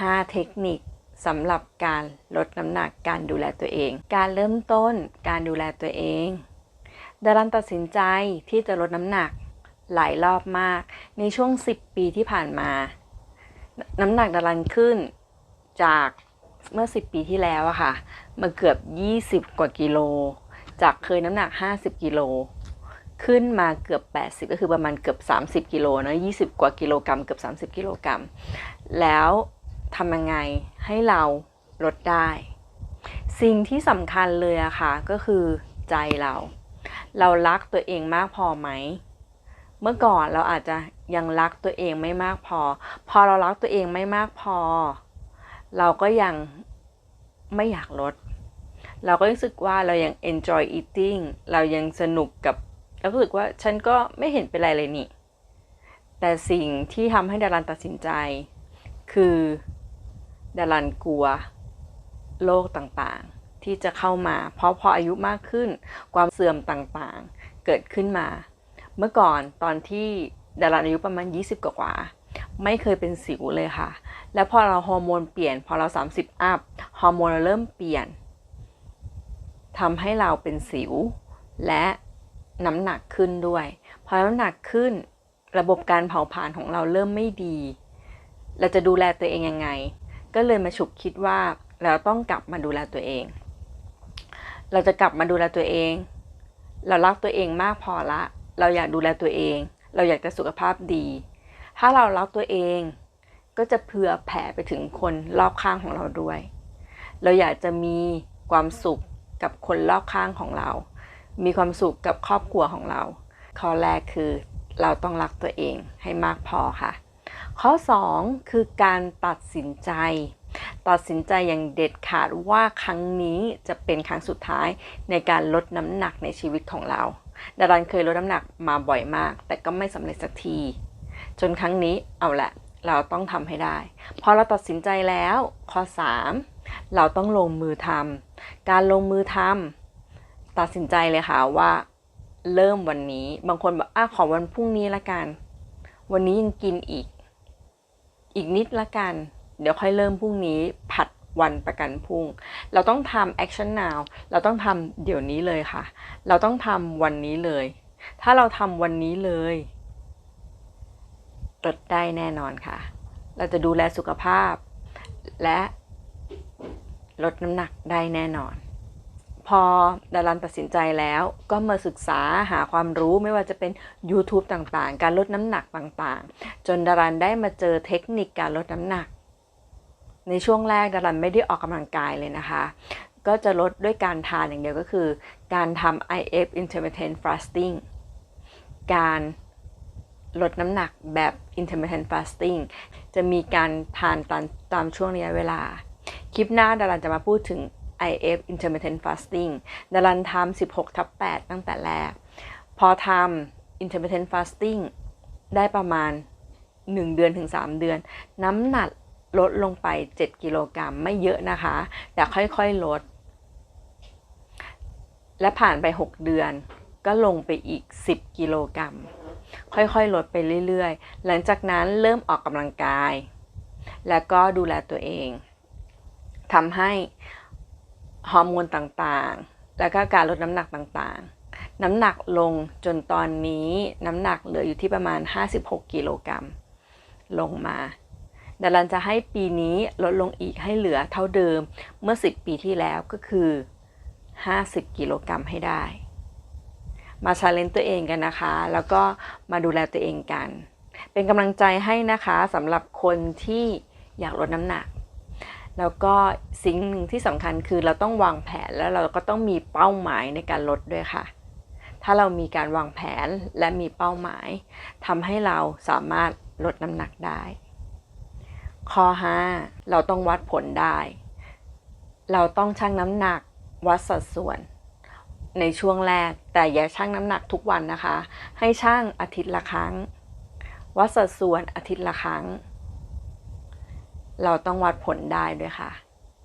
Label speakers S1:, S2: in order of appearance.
S1: 5 เทคนิคสำหรับการลดน้ำหนักการดูแลตัวเอง การเริ่มต้นการดูแลตัวเองดารันตัดสินใจที่จะลดน้ำหนักหลายรอบมาก ในช่วง 10 ปีที่ผ่านมา น้ำหนักดารันขึ้นจากเมื่อ 10 ปีที่แล้วอะค่ะมาเกือบ 20 กว่ากิโล จากเคยน้ำหนัก 50 กิโล ขึ้นมาเกือบ 80 ก็คือประมาณเกือบ 30 กิโลนะ20 กว่ากิโลกรัมเกือบ 30 กิโลกรัม แล้ว ทำยังไงให้เราลดได้ สิ่งที่สำคัญเลยอะค่ะก็คือใจเรา เรารักตัวเองมากพอไหม เมื่อก่อนเราอาจจะยังรักตัวเองไม่มากพอ พอเรารักตัวเองไม่มากพอ เราก็ยังไม่อยากลด เราก็รู้สึกว่าเรายัง enjoy eating เรายังสนุกกับเรารู้สึกว่าฉันก็ไม่เห็นเป็นไรเลยนี่ แต่สิ่งที่ทำให้ดารันตัดสินใจ คือ ดารันกลัวโรคต่างๆ ที่จะเข้ามา เพราะพออายุมากขึ้น ความเสื่อมต่างๆ เกิดขึ้นมา เมื่อก่อนตอนที่ดารันอายุประมาณ 20 กว่าไม่เคยเป็นสิวเลยค่ะ แล้วพอเราฮอร์โมนเปลี่ยน พอเรา 30 อัพ ฮอร์โมนเราเริ่มเปลี่ยนทำให้เราเป็นสิว และน้ำหนักขึ้นด้วย พอน้ำหนักขึ้น ระบบการเผาผลาญของเราเริ่มไม่ดี เราจะดูแลตัวเองยังไง ก็เลยมาฉุกคิดว่าเราต้องกลับมาดูแลตัวเอง เราจะกลับมาดูแลตัวเอง เรารักตัวเองมากพอละ เราอยากดูแลตัวเอง เราอยากจะสุขภาพดี ถ้าเรารักตัวเองก็จะเผื่อแผ่ไปถึงคนรอบข้างของเราด้วย เราอยากจะมีความสุขกับคนรอบข้างของเรา มีความสุขกับครอบครัวของเรา ข้อแรกคือเราต้องรักตัวเองให้มากพอค่ะ ข้อ 2 คือการตัดสินใจ ตัดสินใจอย่างเด็ดขาดว่าครั้งนี้จะเป็นครั้งสุดท้ายในการลดน้ำหนักในชีวิตของเราดารันเคยลดน้ำหนักมาบ่อยมาก แต่ก็ไม่สำเร็จสักที จนครั้งนี้เอาละเราต้องทำให้ได้ พอเราตัดสินใจแล้ว ข้อ 3 เราต้องลงมือทำการลงมือทำตัดสินใจเลยค่ะว่า เริ่มวันนี้ บางคนบอกอะขอวันพรุ่งนี้ละกัน วันนี้ยังกินอีก อีกนิดละกัน เดี๋ยวค่อยเริ่มพรุ่งนี้ผัดวันประกันพรุ่ง เราต้องทำ action now เราต้องทำเดี๋ยวนี้เลยค่ะ เราต้องทำวันนี้เลย ถ้าเราทำวันนี้เลยลดได้แน่นอนค่ะ เราจะดูแลสุขภาพ และลดน้ำหนักได้แน่นอน พอดารันตัดสินใจแล้วก็มาศึกษาหาความรู้ไม่ว่าจะเป็น YouTube ต่างๆ การลดน้ำหนักต่างๆ จนดารันได้มาเจอเทคนิคการลดน้ำหนัก ในช่วงแรกดารันไม่ได้ออกกำลังกายเลยนะคะ ก็จะลดด้วยการทานอย่างเดียวก็คือ การทำ IF intermittent fasting การลดน้ำหนักแบบ intermittent fasting จะมีการทานตามตามช่วงระยะเวลา คลิปหน้าดารันจะมาพูดถึง IF intermittent fasting ดารันทำ16 ทับ 8 ตั้งแต่แรก พอทำ intermittent fasting ได้ประมาณ 1 เดือนถึง 3 เดือน น้ำหนักลดลงไป 7 กิโลกรัมไม่เยอะนะคะ แต่ค่อยๆ ลด และผ่านไป 6 เดือนก็ลงไปอีก 10 กิโลกรัม ค่อยๆ ลดไปเรื่อยๆ หลังจากนั้นเริ่มออกกำลังกาย แล้วก็ดูแลตัวเองทำให้ ฮอร์โมนต่างๆ แล้วก็การลดน้ำหนักต่างๆ น้ำหนักลงจนตอนนี้น้ำหนักเหลืออยู่ที่ประมาณ 56 กิโลกรัมลงมาดารันจะให้ปีนี้ลดลงอีกให้เหลือเท่าเดิมเมื่อ 10 ปีที่แล้วก็คือ 50 กิโลกรัมให้ได้ มาชาเลนตัวเองกันนะคะ แล้วก็มาดูแลตัวเองกัน เป็นกำลังใจให้นะคะสำหรับคนที่อยากลดน้ำหนัก แล้วก็สิ่งหนึ่งที่สำคัญคือเราต้องวางแผนแล้วเราก็ต้องมีเป้าหมายในการลดด้วยค่ะ ถ้าเรามีการวางแผนและมีเป้าหมายทำให้เราสามารถลดน้ำหนักได้ ข้อ 5 เราต้องวัดผลได้ เราต้องชั่งน้ำหนักวัดสัดส่วน ในช่วงแรกแต่อย่าชั่งน้ำหนักทุกวันนะคะ ให้ชั่งอาทิตย์ละครั้ง วัดสัดส่วนอาทิตย์ละครั้ง เราต้องวัดผลได้ด้วยค่ะ